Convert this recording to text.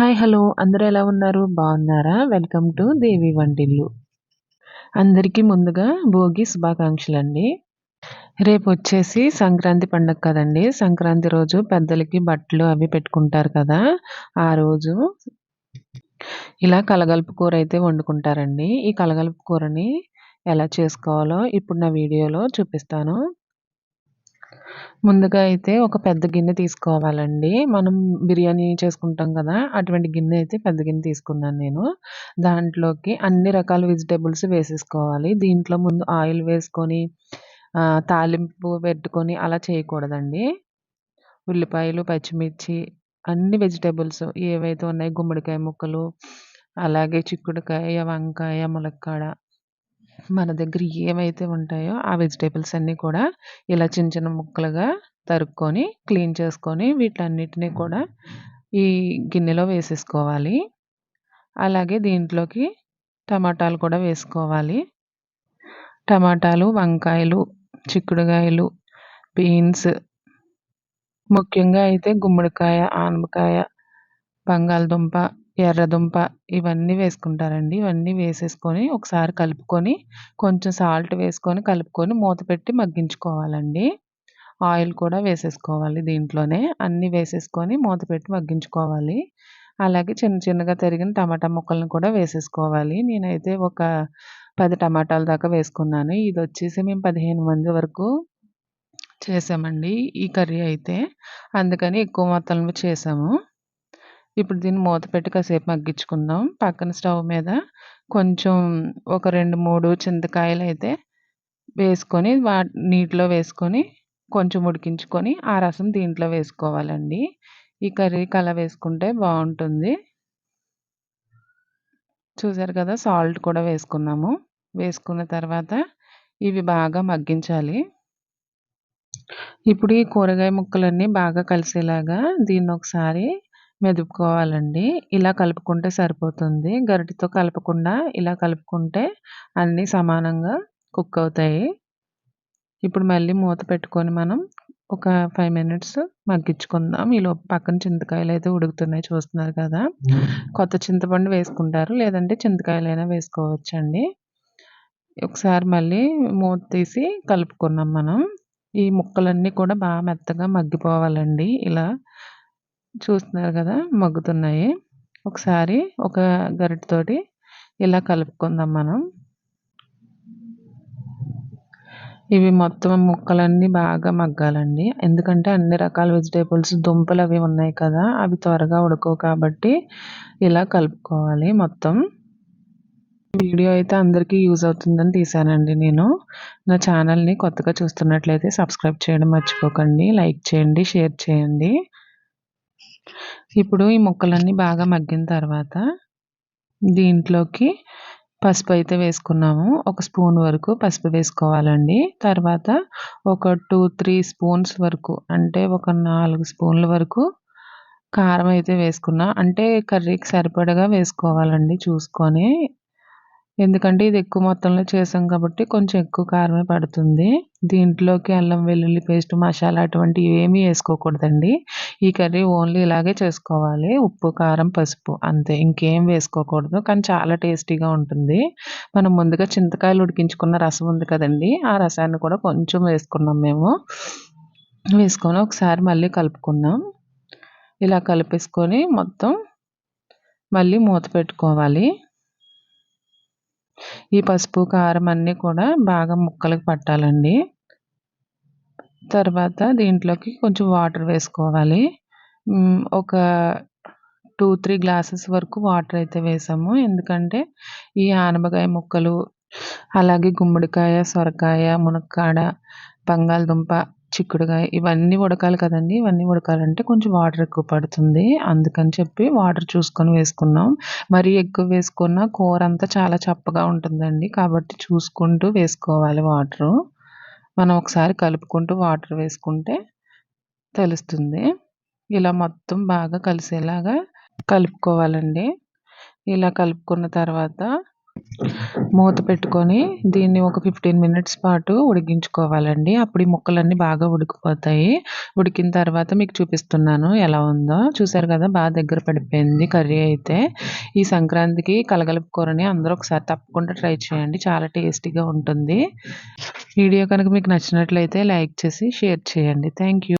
Hi hello అందరూ ఎలా ఉన్నారు? బాగున్నారా? వెల్కమ్ టు దేవి వంటిల్లు అందరికీ ముందుగా భోగి శుభాకాంక్షలు అండి రేపు వచ్చేసి సంక్రాంతి పండుగ కదండి. సంక్రాంతి రోజు పెద్దలకి బట్టలు అవి పెట్టుకుంటారు కదా. ఆ రోజు ఇలా కలగలుపు కూర అయితే వండుకుంటారండి. ఈ కలగలుపు కూరని ఎలా చేసుకోవాలో ఇప్పుడు నా వీడియోలో చూపిస్తాను. ముందుగా అయితే ఒక పెద్ద గిన్నె తీసుకోవాలండి. మనం బిర్యానీ చేసుకుంటాం కదా అటువంటి గిన్నె అయితే పెద్ద గిన్నె తీసుకున్నాను నేను. దాంట్లోకి అన్ని రకాల వెజిటేబుల్స్ వేసేసుకోవాలి. దీంట్లో ముందు ఆయిల్ వేసుకొని తాలింపు పెట్టుకొని అలా చేయకూడదండి. ఉల్లిపాయలు పచ్చిమిర్చి అన్ని వెజిటేబుల్స్ ఏవైతే ఉన్నాయి గుమ్మడికాయ ముక్కలు అలాగే చిక్కుడుకాయ వంకాయ ములక్కాడ మన దగ్గర ఏవైతే ఉంటాయో ఆ వెజిటేబుల్స్ అన్నీ కూడా ఇలా చిన్న చిన్న ముక్కలుగా తరుక్కొని క్లీన్ చేసుకొని వీటన్నిటినీ కూడా ఈ గిన్నెలో వేసేసుకోవాలి. అలాగే దీంట్లోకి టమాటాలు కూడా వేసుకోవాలి. టమాటాలు వంకాయలు చిక్కుడుకాయలు బీన్స్ ముఖ్యంగా అయితే గుమ్మడికాయ ఆనపకాయ బంగాళదుంప ఎర్రదుంప ఇవన్నీ వేసుకుంటారండి. ఇవన్నీ వేసేసుకొని ఒకసారి కలుపుకొని కొంచెం సాల్ట్ వేసుకొని కలుపుకొని మూత పెట్టి మగ్గించుకోవాలండి. ఆయిల్ కూడా వేసేసుకోవాలి దీంట్లోనే. అన్నీ వేసేసుకొని మూత పెట్టి మగ్గించుకోవాలి. అలాగే చిన్న చిన్నగా తరిగిన టమాటా ముక్కలను కూడా వేసేసుకోవాలి. నేనైతే ఒక పది టమాటాల దాకా వేసుకున్నాను. ఇది వచ్చేసి మేము పదిహేను మంది వరకు చేసామండి ఈ కర్రీ అయితే. అందుకని ఎక్కువ మొత్తంలో చేసాము. ఇప్పుడు దీన్ని మూత పెట్టి కాసేపు మగ్గించుకుందాం. పక్కన స్టవ్ మీద కొంచెం ఒక రెండు మూడు చింతకాయలు అయితే వేసుకొని వా నీటిలో వేసుకొని కొంచెం ఉడికించుకొని ఆ రసం దీంట్లో వేసుకోవాలండి. ఈ కర్రీకి అలా వేసుకుంటే బాగుంటుంది. చూసారు కదా సాల్ట్ కూడా వేసుకున్నాము. వేసుకున్న తర్వాత ఇవి బాగా మగ్గించాలి. ఇప్పుడు ఈ కూరగాయ ముక్కలన్నీ బాగా కలిసేలాగా దీన్ని ఒకసారి మెదుపుకోవాలండి. ఇలా కలుపుకుంటే సరిపోతుంది. గరిటెతో కలపకుండా ఇలా కలుపుకుంటే అన్నీ సమానంగా కుక్ అవుతాయి. ఇప్పుడు మళ్ళీ మూత పెట్టుకొని మనం ఒక ఫైవ్ మినిట్స్ మగ్గించుకుందాం. ఈలోపు పక్కన చింతకాయలు అయితే ఉడుకుతున్నాయి చూస్తున్నారు కదా. కొత్త చింతపండు వేసుకుంటారు. లేదంటే చింతకాయలైనా వేసుకోవచ్చండి. ఒకసారి మళ్ళీ మూత తీసి కలుపుకున్నాం మనం. ఈ ముక్కలన్నీ కూడా బాగా మెత్తగా మగ్గిపోవాలండి. ఇలా చూస్తున్నారు కదా మగ్గుతున్నాయి. ఒకసారి ఒక గరిటతోటి ఇలా కలుపుకుందాం మనం. ఇవి మొత్తం ముక్కలన్నీ బాగా మగ్గాలండి. ఎందుకంటే అన్ని రకాల వెజిటేబుల్స్ దుంపలు అవి ఉన్నాయి కదా అవి త్వరగా ఉడకవు కాబట్టి ఇలా కలుపుకోవాలి మొత్తం. వీడియో అయితే అందరికీ యూజ్ అవుతుందని తీసానండి నేను. నా ఛానల్ని కొత్తగా చూస్తున్నట్లయితే సబ్స్క్రైబ్ చేయడం మర్చిపోకండి. లైక్ చేయండి షేర్ చేయండి. ఇప్పుడు ఈ ముక్కలన్నీ బాగా మగ్గిన తర్వాత దీంట్లోకి పసుపు అయితే వేసుకున్నాము. ఒక స్పూన్ వరకు పసుపు వేసుకోవాలండి. తర్వాత ఒక టూ త్రీ స్పూన్స్ వరకు అంటే ఒక నాలుగు స్పూన్ల వరకు కారం అయితే వేసుకున్నా. అంటే కర్రీకి సరిపడగా వేసుకోవాలండి చూసుకొని. ఎందుకంటే ఇది ఎక్కువ మొత్తంలో చేసాం కాబట్టి కొంచెం ఎక్కువ కారమే పడుతుంది. దీంట్లోకి అల్లం వెల్లుల్లి పేస్ట్ మసాలా అటువంటివి ఏమీ వేసుకోకూడదండి. ఈ కర్రీ ఓన్లీ ఇలాగే చేసుకోవాలి. ఉప్పు కారం పసుపు అంతే. ఇంకేం వేసుకోకూడదు. కానీ చాలా టేస్టీగా ఉంటుంది. మనం ముందుగా చింతకాయలు ఉడికించుకున్న రసం ఉంది కదండి. ఆ రసాన్ని కూడా కొంచెం వేసుకున్నాం మేము. వేసుకొని ఒకసారి మళ్ళీ కలుపుకున్నాం ఇలా కలిపేసుకొని మొత్తం మళ్ళీ మూత పెట్టుకోవాలి. ఈ పసుపు కారం అన్నీ కూడా బాగా ముక్కలకు పట్టాలండి. తర్వాత దీంట్లోకి కొంచెం వాటర్ వేసుకోవాలి. ఒక టూ త్రీ గ్లాసెస్ వరకు వాటర్ అయితే వేసాము. ఎందుకంటే ఈ ఆనపకాయ ముక్కలు అలాగే గుమ్మడికాయ సొరకాయ మునక్కాడ బంగాళదుంప చిక్కుడుగా ఇవన్నీ ఉడకాలి కదండి. ఇవన్నీ ఉడకాలంటే కొంచెం వాటర్ ఎక్కువ పడుతుంది. అందుకని చెప్పి వాటర్ చూసుకొని వేసుకున్నాం. మరీ ఎక్కువ వేసుకున్న కూర అంతా చాలా చప్పగా ఉంటుందండి. కాబట్టి చూసుకుంటూ వేసుకోవాలి వాటరు. మనం ఒకసారి కలుపుకుంటూ వాటర్ వేసుకుంటే తెలుస్తుంది. ఇలా మొత్తం బాగా కలిసేలాగా కలుపుకోవాలండి. ఇలా కలుపుకున్న తర్వాత మూత పెట్టుకొని దీన్ని ఒక ఫిఫ్టీన్ మినిట్స్ పాటు ఉడికించుకోవాలండి. అప్పుడు ఈ ముక్కలన్నీ బాగా ఉడికిపోతాయి. ఉడికిన తర్వాత మీకు చూపిస్తున్నాను ఎలా ఉందో. చూసారు కదా బాగా దగ్గర పడిపోయింది కర్రీ అయితే. ఈ సంక్రాంతికి కలగలుపు కూరని అందరూ ఒకసారి తప్పకుండా ట్రై చేయండి. చాలా టేస్టీగా ఉంటుంది. వీడియో కనుక మీకు నచ్చినట్లయితే లైక్ చేసి షేర్ చేయండి. Thank you